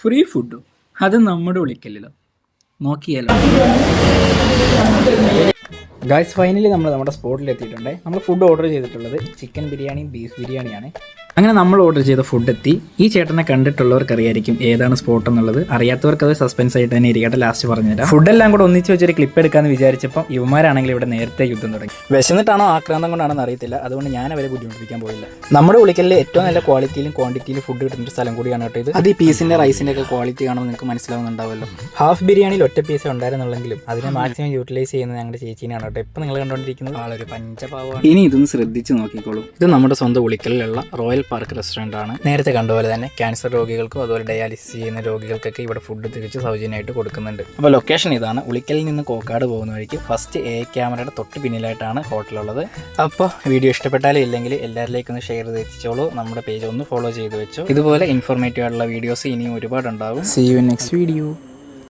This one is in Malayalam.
ഫ്രീ ഫുഡും. അത് നമ്മുടെ വിളിക്കല്ലോ നോക്കിയാലോ. ഗായ്സ് ഫൈനലി നമ്മൾ നമ്മുടെ സ്പോട്ടിൽ എത്തിയിട്ടുണ്ട് നമ്മൾ ഫുഡ് ഓർഡർ ചെയ്തിട്ടുള്ളത് ചിക്കൻ ബിരിയാണിയും ബീഫ് ബിരിയാണിയാണ് അങ്ങനെ നമ്മൾ ഓർഡർ ചെയ്ത ഫുഡ് എത്തി. ഈ ചേട്ടനെ കണ്ടിട്ടുള്ളവർക്ക് അറിയായിരിക്കും ഏതാണ് സ്പോട്ട് എന്നുള്ളത്. അറിയാത്തവർക്ക് അത് സസ്പെൻസ് ആയിട്ട് തന്നെ ഇരിക്കട്ടെ ലാസ്റ്റ് പറഞ്ഞുതരാം. ഫുഡെല്ലാം കൂടെ ഒന്നിച്ച് വെച്ചൊരു ക്ലിപ്പ് എടുക്കാന്ന് വിചാരിച്ചപ്പോൾ ഇവന്മാരാണെങ്കിൽ ഇവിടെ നേരത്തെ യുദ്ധം തുടങ്ങി. വിശന്നിട്ടാണോ ആക്രാന്തം കൊണ്ടാണെന്ന് അറിയത്തില്ല. അതുകൊണ്ട് ഞാൻ അവരെ ബുദ്ധിമുട്ടിപ്പിക്കാൻ പോയില്ല. നമ്മുടെ വിളിക്കലിൽ ഏറ്റവും നല്ല ക്വാളിറ്റിയിലും ക്വാണ്ടിറ്റിയിലും ഫുഡ് കിട്ടുന്ന ഒരു സ്ഥലം കൂടിയാണ് കേട്ടോ ഇത്. അത് ഈ പീസിന്റെ റൈസിന്റെ ഒക്കെ ക്വാളിറ്റി കാണുമ്പോൾ നിങ്ങൾക്ക് മനസ്സിലാവുന്നുണ്ടാവുമല്ലോ. ഹാഫ് ബിരിയാണിയിൽ ഒറ്റ പീസ് ഉണ്ടായിരുന്നുള്ളെങ്കിലും അതിനെ മാക്സിമം യൂട്ടിലൈസ് ചെയ്യുന്നത് ഞങ്ങളുടെ ചേച്ചീനാണ് കേട്ടോ. ഇപ്പം നിങ്ങൾ കണ്ടുകൊണ്ടിരിക്കുന്നത് ആളൊരു പഞ്ചപാവമാണ് ഇനി ഇതൊന്ന് ശ്രദ്ധിച്ച് നോക്കിക്കോളൂ. ഇത് നമ്മുടെ സ്വന്തം ഉളിക്കലിലുള്ള റോയൽ പാർക്ക് റെസ്റ്റോറന്റ് ആണ്. നേരത്തെ കണ്ടപോലെ തന്നെ ക്യാൻസർ രോഗികൾക്കും അതുപോലെ ഡയാലിസിസ് ചെയ്യുന്ന രോഗികൾക്കൊക്കെ ഇവിടെ ഫുഡ് തിരിച്ച് സൗജന്യമായിട്ട് കൊടുക്കുന്നുണ്ട്. അപ്പോൾ ലൊക്കേഷൻ ഇതാണ്. ഉളിക്കലിൽ നിന്ന് കോക്കാട് പോകുന്ന വഴിക്ക് ഫസ്റ്റ് എ ക്യാമറയുടെ തൊട്ട് പിന്നിലായിട്ടാണ് ഹോട്ടലുള്ളത് അപ്പോൾ വീഡിയോ ഇഷ്ടപ്പെട്ടാലും ഇല്ലെങ്കിൽ എല്ലാവരിലേക്കും ഒന്ന് ഷെയർ ചെയ്ത് എത്തിച്ചോളൂ. നമ്മുടെ പേജ് ഒന്ന് ഫോളോ ചെയ്ത് വെച്ചോ. ഇതുപോലെ ഇൻഫോർമേറ്റീവ് ആയിട്ടുള്ള വീഡിയോസ് ഇനിയും ഒരുപാട് ഉണ്ടാകും സി യു നെക്സ്റ്റ് വീഡിയോ